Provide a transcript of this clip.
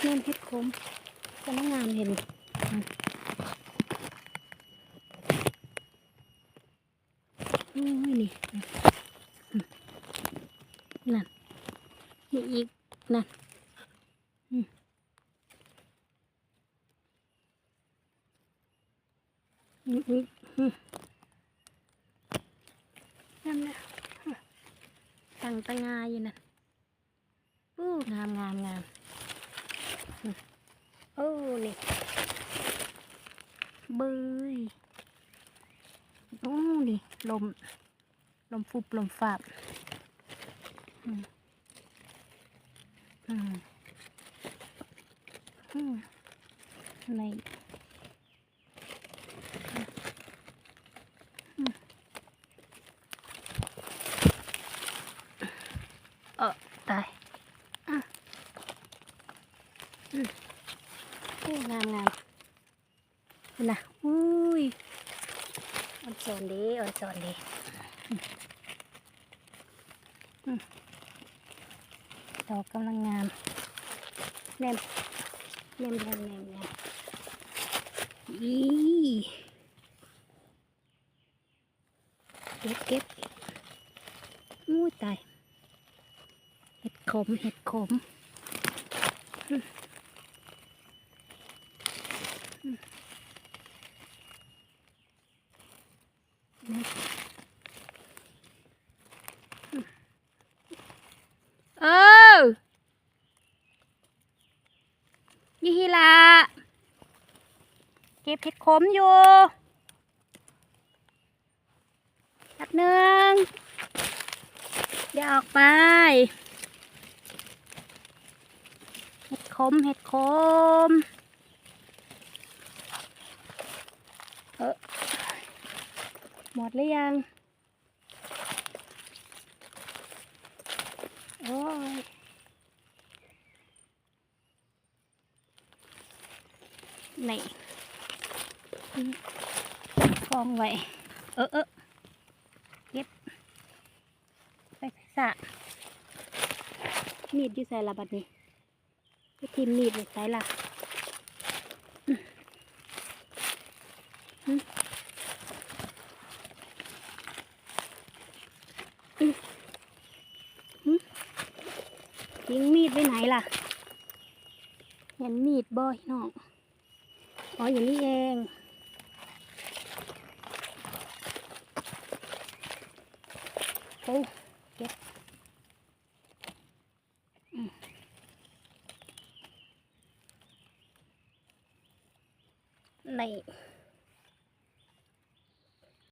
แม่นเฮ็ดคมกำลังงามเห็นโอ้ยนี่นั่นนี่อีก นั่นอืมอืมอืมอืมนั่นแหละตั้งตางาอยู่นั่นอู้งามงามงามอืม โอ้นี่เบยโอ้นี่ลม ลมฟุบลมฝาบอืมอืมอืมในอืมเออตายอะอืมโอ้ งามงามนี่นะอุ้ยอ่อนสอนดีอ่อนสอนดีดอกกำลังงามแนมแนมแนมแนมแนมอีเก็บเก็บอู้ตาย เห็ดขม เห็ดขมอืมอืมนะเออ ยี่ฮิละเก็บเห็ดขมอยู่แป๊บหนึ่งเดี๋ยวออกไป เห็ดขมเห็ดขมเออหมดหรือยัง โอ้ย นี่อืมกองไว้ เออเออเก็บ ไปสะมีดอยู่ใส่ละบัดนี้ไปทีมมีดใส่ละอืมอืมอืมอืมทิ้งมีดไปไหนล่ะ เห็นมีดบ่อยน้อง อ๋ออย่างนี้เ